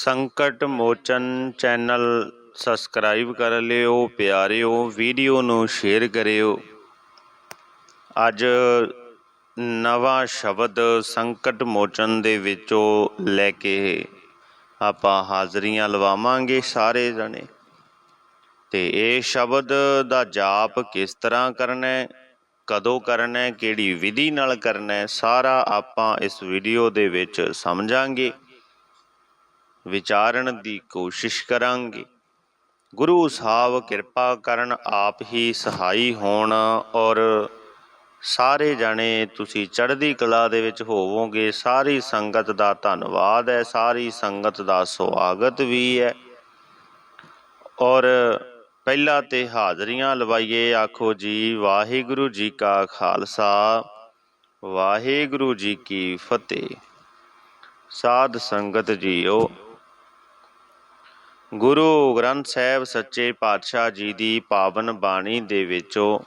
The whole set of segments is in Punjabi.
ਸੰਕਟ ਮੋਚਨ ਚੈਨਲ ਸਬਸਕ੍ਰਾਈਬ ਕਰ ਲਿਓ, ਪਿਆਰਿਓ, ਵੀਡੀਓ ਨੂੰ ਸ਼ੇਅਰ ਕਰਿਓ। ਅੱਜ ਨਵਾਂ ਸ਼ਬਦ ਸੰਕਟ ਮੋਚਨ ਦੇ ਵਿੱਚੋਂ ਲੈ ਕੇ ਆਪਾਂ ਹਾਜ਼ਰੀਆਂ ਲਵਾਵਾਂਗੇ ਸਾਰੇ ਜਣੇ। ਤੇ ਇਹ ਸ਼ਬਦ ਦਾ ਜਾਪ ਕਿਸ ਤਰ੍ਹਾਂ ਕਰਨਾ ਹੈ, ਕਦੋਂ ਕਰਨਾ ਹੈ, ਕਿਹੜੀ ਵਿਧੀ ਨਾਲ ਕਰਨਾ ਹੈ, ਸਾਰਾ ਆਪਾਂ ਇਸ ਵੀਡੀਓ ਦੇ ਵਿੱਚ ਸਮਝਾਂਗੇ। ਵਿਚਾਰਨ ਦੀ ਕੋਸ਼ਿਸ਼ ਕਰਾਂਗੇ। ਗੁਰੂ ਸਾਹਿਬ ਕਿਰਪਾ ਕਰਨ ਆਪ ਹੀ ਸਹਾਈ ਹੋਣ ਔਰ ਸਾਰੇ ਜਾਣੇ ਤੁਸੀਂ ਚੜ੍ਹਦੀ ਕਲਾ ਦੇ ਵਿੱਚ ਹੋਵੋਗੇ। ਸਾਰੀ ਸੰਗਤ ਦਾ ਧੰਨਵਾਦ ਹੈ, ਸਾਰੀ ਸੰਗਤ ਦਾ ਸਵਾਗਤ ਵੀ ਹੈ। ਔਰ ਪਹਿਲਾ ਤੇ ਹਾਜ਼ਰੀਆਂ ਲਵਾਈਏ, ਆਖੋ ਜੀ, ਵਾਹਿਗੁਰੂ ਜੀ ਕਾ ਖਾਲਸਾ, ਵਾਹਿਗੁਰੂ ਜੀ ਕੀ ਫਤਿਹ। ਸਾਧ ਸੰਗਤ ਜੀਓ ਗੁਰੂ ਗ੍ਰੰਥ ਸਾਹਿਬ ਸੱਚੇ ਪਾਤਸ਼ਾਹ ਜੀ ਦੀ ਪਾਵਨ ਬਾਣੀ ਦੇ ਵਿੱਚੋਂ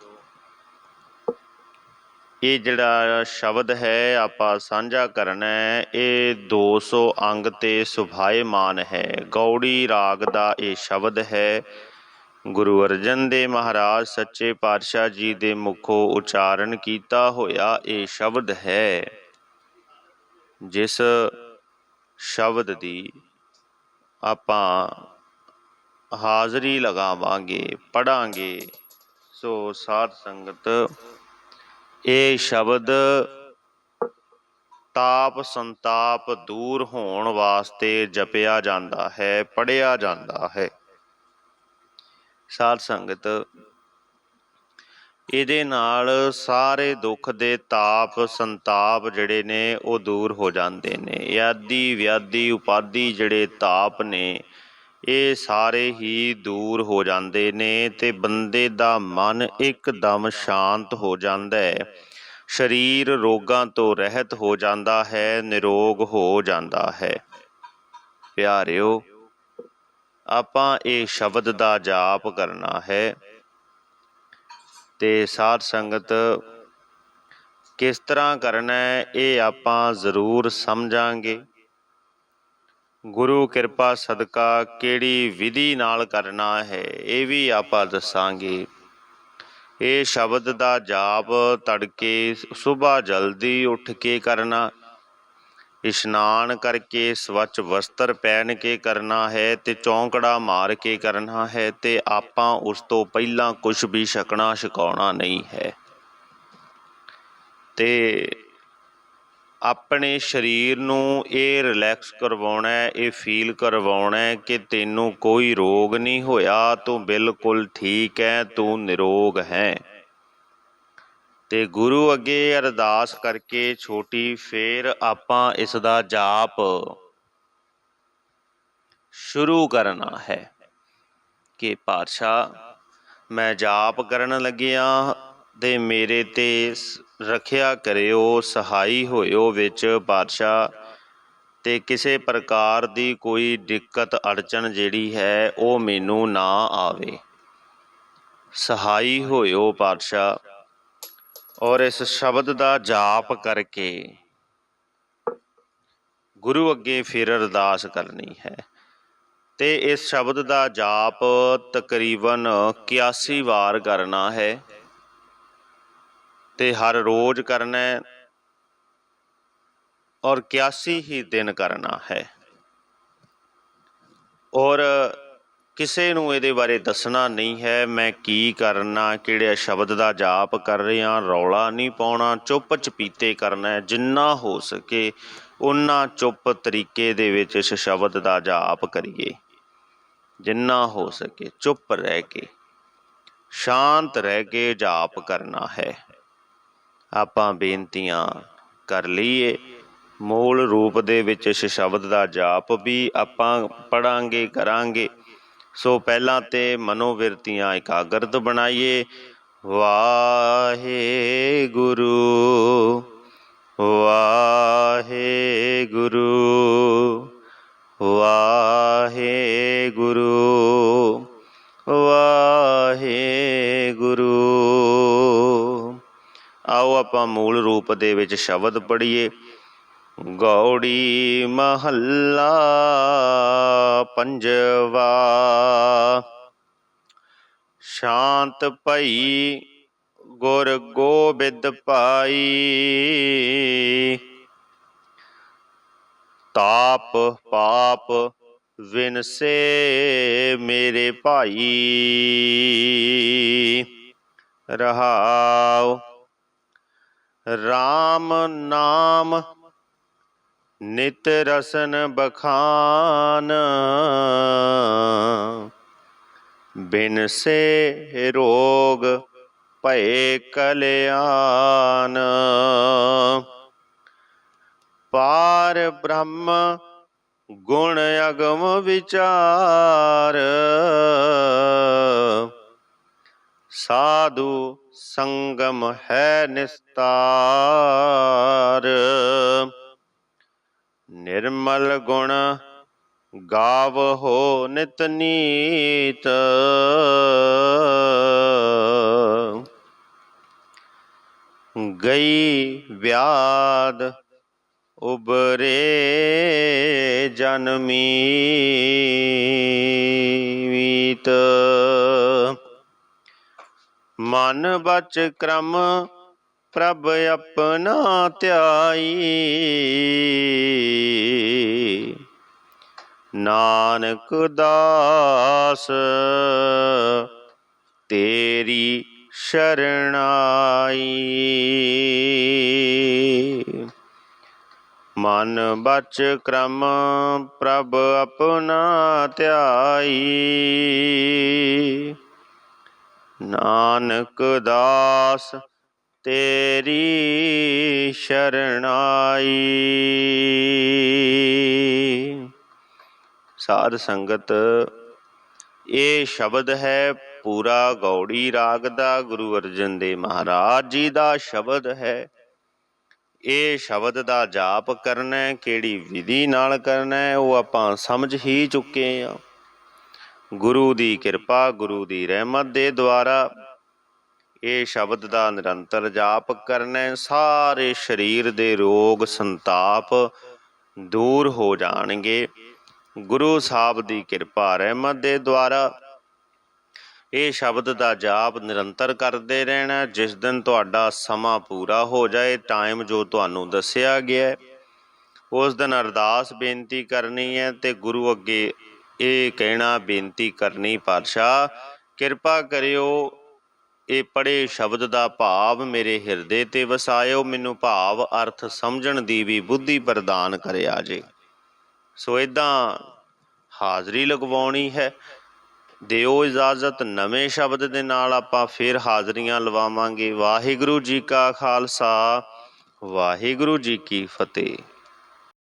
ਇਹ ਜਿਹੜਾ ਸ਼ਬਦ ਹੈ ਆਪਾਂ ਸਾਂਝਾ ਕਰਨਾ ਹੈ, ਇਹ 200 ਅੰਗ ਤੇ ਸੁਭਾਏਮਾਨ ਹੈ। ਗੌੜੀ ਰਾਗ ਦਾ ਇਹ ਸ਼ਬਦ ਹੈ, ਗੁਰੂ ਅਰਜਨ ਦੇਵ ਮਹਾਰਾਜ ਸੱਚੇ ਪਾਤਸ਼ਾਹ ਜੀ ਦੇ ਮੁਖੋਂ ਉਚਾਰਨ ਕੀਤਾ ਹੋਇਆ ਇਹ ਸ਼ਬਦ ਹੈ। ਜਿਸ ਸ਼ਬਦ ਦੀ ਆਪਾਂ ਹਾਜ਼ਰੀ ਲਗਾਵਾਂਗੇ ਪੜਾਂਗੇ ਸੋ ਸਾਧ ਸੰਗਤ, ਇਹ ਸ਼ਬਦ ਤਾਪ ਸੰਤਾਪ ਦੂਰ ਹੋਣ ਵਾਸਤੇ ਜਪਿਆ ਜਾਂਦਾ ਹੈ ਪੜਿਆ ਜਾਂਦਾ ਹੈ। ਸਾਧ ਸੰਗਤ, ਇਹਦੇ ਨਾਲ ਸਾਰੇ ਦੁੱਖ ਦੇ ਤਾਪ ਸੰਤਾਪ ਜਿਹੜੇ ਨੇ, ਉਹ ਦੂਰ ਹੋ ਜਾਂਦੇ ਨੇ। ਆਦੀ ਵਿਆਦੀ, ਉਪਾਦੀ ਜਿਹੜੇ ਤਾਪ ਨੇ ਇਹ ਸਾਰੇ ਹੀ ਦੂਰ ਹੋ ਜਾਂਦੇ ਨੇ ਤੇ ਬੰਦੇ ਦਾ ਮਨ ਇੱਕਦਮ ਸ਼ਾਂਤ ਹੋ ਜਾਂਦਾ ਹੈ। ਸਰੀਰ ਰੋਗਾਂ ਤੋਂ ਰਹਿਤ ਹੋ ਜਾਂਦਾ ਹੈ, ਨਿਰੋਗ ਹੋ ਜਾਂਦਾ ਹੈ। ਪਿਆਰਿਓ, ਆਪਾਂ ਇਹ ਸ਼ਬਦ ਦਾ ਜਾਪ ਕਰਨਾ ਹੈ ਤੇ ਸਾਧ ਸੰਗਤ ਕਿਸ ਤਰ੍ਹਾਂ ਕਰਨਾ ਹੈ, ਇਹ ਆਪਾਂ ਜ਼ਰੂਰ ਸਮਝਾਂਗੇ। ਗੁਰੂ ਕਿਰਪਾ ਸਦਕਾ ਕਿਹੜੀ ਵਿਧੀ ਨਾਲ ਕਰਨਾ ਹੈ, ਇਹ ਵੀ ਆਪਾਂ ਦੱਸਾਂਗੇ। ਇਹ ਸ਼ਬਦ ਦਾ ਜਾਪ ਤੜਕੇ ਸਵੇਰ ਜਲਦੀ ਉੱਠ ਕੇ ਕਰਨਾ, ਇਸ਼ਨਾਨ ਕਰਕੇ ਸਵੱਛ ਵਸਤਰ ਪਹਿਨ ਕੇ ਕਰਨਾ ਹੈ ਤੇ ਚੌਂਕੜਾ ਮਾਰ ਕੇ ਕਰਨਾ ਹੈ ਤੇ ਆਪਾਂ ਉਸ ਤੋਂ ਪਹਿਲਾਂ ਕੁਝ ਵੀ ਛਕਣਾ, ਛਕਾਉਣਾ ਨਹੀਂ ਹੈ। ਤੇ ਆਪਣੇ ਸਰੀਰ ਨੂੰ ਇਹ ਰਿਲੈਕਸ ਕਰਵਾਉਣਾ ਹੈ, ਇਹ ਫੀਲ ਕਰਵਾਉਣਾ ਹੈ ਕਿ ਤੈਨੂੰ ਕੋਈ ਰੋਗ ਨਹੀਂ ਹੋਇਆ, ਤੂੰ ਬਿਲਕੁਲ ਠੀਕ ਹੈ, ਤੂੰ ਨਿਰੋਗ ਹੈ। ਤੇ ਗੁਰੂ ਅੱਗੇ ਅਰਦਾਸ ਕਰਕੇ ਛੋਟੀ ਫੇਰ ਆਪਾਂ ਇਸ ਦਾ ਜਾਪ ਸ਼ੁਰੂ ਕਰਨਾ ਹੈ। ਕਿ ਪਾਤਸ਼ਾਹ, ਮੈਂ ਜਾਪ ਕਰਨ ਲੱਗਿਆ ਦੇ ਮੇਰੇ ਤੇ ਰੱਖਿਆ ਕਰਿਓ, ਸਹਾਈ ਹੋਇਓ ਵਿੱਚ ਪਾਤਸ਼ਾਹ ਤੇ ਕਿਸੇ ਪ੍ਰਕਾਰ ਦੀ ਕੋਈ ਦਿੱਕਤ ਅੜਚਨ ਜਿਹੜੀ ਹੈ, ਉਹ ਮੈਨੂੰ ਨਾ ਆਵੇ। ਸਹਾਈ ਹੋਇਓ ਪਾਤਸ਼ਾਹ ਔਰ ਇਸ ਸ਼ਬਦ ਦਾ ਜਾਪ ਕਰਕੇ ਗੁਰੂ ਅੱਗੇ ਫਿਰ ਅਰਦਾਸ ਕਰਨੀ ਹੈ। ਤੇ ਇਸ ਸ਼ਬਦ ਦਾ ਜਾਪ ਤਕਰੀਬਨ 81 ਵਾਰ ਕਰਨਾ ਹੈ। ਤੇ ਹਰ ਰੋਜ਼ ਕਰਨਾ ਹੈ ਔਰ 81 ਹੀ ਦਿਨ ਕਰਨਾ ਹੈ। ਔਰ ਕਿਸੇ ਨੂੰ ਇਹਦੇ ਬਾਰੇ ਦੱਸਣਾ ਨਹੀਂ ਹੈ, ਮੈਂ ਕੀ ਕਰਨਾ, ਕਿਹੜੇ ਸ਼ਬਦ ਦਾ ਜਾਪ ਕਰ ਰਿਹਾ, ਰੌਲਾ ਨਹੀਂ ਪਾਉਣਾ, ਚੁੱਪ ਚਪੀਤੇ ਕਰਨਾ, ਜਿੰਨਾ ਹੋ ਸਕੇ ਉਨਾ ਚੁੱਪ ਤਰੀਕੇ ਦੇ ਵਿੱਚ ਇਸ ਸ਼ਬਦ ਦਾ ਜਾਪ ਕਰੀਏ। ਜਿੰਨਾ ਹੋ ਸਕੇ ਚੁੱਪ ਰਹਿ ਕੇ, ਸ਼ਾਂਤ ਰਹਿ ਕੇ ਜਾਪ ਕਰਨਾ ਹੈ। ਆਪਾਂ ਬੇਨਤੀਆਂ ਕਰ ਲਈਏ। ਮੂਲ ਰੂਪ ਦੇ ਵਿੱਚ ਇਸ ਸ਼ਬਦ ਦਾ ਜਾਪ ਵੀ ਆਪਾਂ ਪੜਾਂਗੇ ਕਰਾਂਗੇ। ਸੋ ਪਹਿਲਾਂ ਤੇ ਮਨੋਵਿਰਤੀਆਂ ਇਕਾਗਰਤ ਬਣਾਈਏ। ਵਾਹੇ ਆਓ ਆਪਾਂ ਮੂਲ ਰੂਪ ਦੇ ਵਿੱਚ ਸ਼ਬਦ ਪੜ੍ਹੀਏ। ਗੌੜੀ ਮਹੱਲਾ ਪੰਜਵਾ। ਸ਼ਾਂਤ ਭਈ ਗੁਰ ਗੋਬਿੰਦ ਪਾਈ ਤਾਪ ਪਾਪ ਵਿਨਸੇ ਮੇਰੇ ਭਾਈ। ਰਹਾਉ RAM ਨਾਮ ਨਿਤ ਰਸਨ ਬਖਾਨ। ਬਿਨ ਸੇ ਰੋਗ ਭਏ ਕਲਿਆਣ ਪਾਰ ਬ੍ਰਹਮ ਗੁਣ ਅਗਮ ਵਿਚਾਰ। ਸਾਧੂ ਸੰਗਮ ਹੈ ਨਿਸਤਾਰ। ਨਿਰਮਲ ਗੁਣ ਗਾਵਹੋ ਨਿਤ ਨੀਤ। ਗਈ ਵਿਆਦ ਉਬਰੇ ਜਨਮੀਤ ਮਨ ਬਚ ਕ੍ਰਮ, ਪ੍ਰਭ ਆਪਣਾ ਧਿਆਈ। ਨਾਨਕ ਦਾਸ, ਤੇਰੀ ਸ਼ਰਣਾਈ। ਮਨ ਬਚ ਕ੍ਰਮ, ਪ੍ਰਭ ਆਪਣਾ ਧਿਆਈ। ਨਾਨਕ ਦਾਸ, ਤੇਰੀ ਸ਼ਰਣਾਈ। ਸਾਧ ਸੰਗਤ, ਇਹ ਸ਼ਬਦ ਹੈ ਪੂਰਾ ਗੌੜੀ ਰਾਗ ਦਾ। ਗੁਰੂ ਅਰਜਨ ਦੇਵ ਮਹਾਰਾਜ ਜੀ ਦਾ ਸ਼ਬਦ ਹੈ। ਇਹ ਸ਼ਬਦ ਦਾ ਜਾਪ ਕਰਨਾ ਕਿਹੜੀ ਵਿਧੀ ਨਾਲ ਕਰਨਾ ਉਹ ਆਪਾਂ ਸਮਝ ਹੀ ਚੁੱਕੇ ਹਾਂ। ਗੁਰੂ ਦੀ ਕਿਰਪਾ, ਗੁਰੂ ਦੀ ਰਹਿਮਤ ਦੇ ਦੁਆਰਾ ਇਹ ਸ਼ਬਦ ਦਾ ਨਿਰੰਤਰ ਜਾਪ ਕਰਨਾ ਸਾਰੇ ਸਰੀਰ ਦੇ ਰੋਗ ਸੰਤਾਪ ਦੂਰ ਹੋ ਜਾਣਗੇ। ਗੁਰੂ ਸਾਹਿਬ ਦੀ ਕਿਰਪਾ, ਰਹਿਮਤ ਦੇ ਦੁਆਰਾ ਇਹ ਸ਼ਬਦ ਦਾ ਜਾਪ ਨਿਰੰਤਰ ਕਰਦੇ ਰਹਿਣਾ ਜਿਸ ਦਿਨ ਤੁਹਾਡਾ ਸਮਾਂ ਪੂਰਾ ਹੋ ਜਾਏ ਟਾਈਮ ਜੋ ਤੁਹਾਨੂੰ ਦੱਸਿਆ ਗਿਆ ਉਸ ਦਿਨ ਅਰਦਾਸ ਬੇਨਤੀ ਕਰਨੀ ਹੈ ਤੇ ਗੁਰੂ ਅੱਗੇ ਇਹ ਕਹਿਣਾ ਬੇਨਤੀ ਕਰਨੀ ਪਾਤਸ਼ਾਹ, ਕਿਰਪਾ ਕਰਿਓ ਇਹ ਪੜੇ ਸ਼ਬਦ ਦਾ ਭਾਵ ਮੇਰੇ ਹਿਰਦੇ ਤੇ ਵਸਾਇਓ, ਮੈਨੂੰ ਭਾਵ ਅਰਥ ਸਮਝਣ ਦੀ ਵੀ ਬੁੱਧੀ ਪ੍ਰਦਾਨ ਕਰਿਆ ਜੇ। ਸੋ ਇਦਾਂ ਹਾਜ਼ਰੀ ਲਗਵਾਉਣੀ ਹੈ। ਦਿਓ ਇਜਾਜ਼ਤ ਨਵੇਂ ਸ਼ਬਦ ਦੇ ਨਾਲ ਆਪਾਂ ਫਿਰ ਹਾਜ਼ਰੀਆਂ ਲਵਾਵਾਂਗੇ। ਵਾਹਿਗੁਰੂ ਜੀ ਕਾ ਖਾਲਸਾ, ਵਾਹਿਗੁਰੂ ਜੀ ਕੀ ਫਤਿਹ।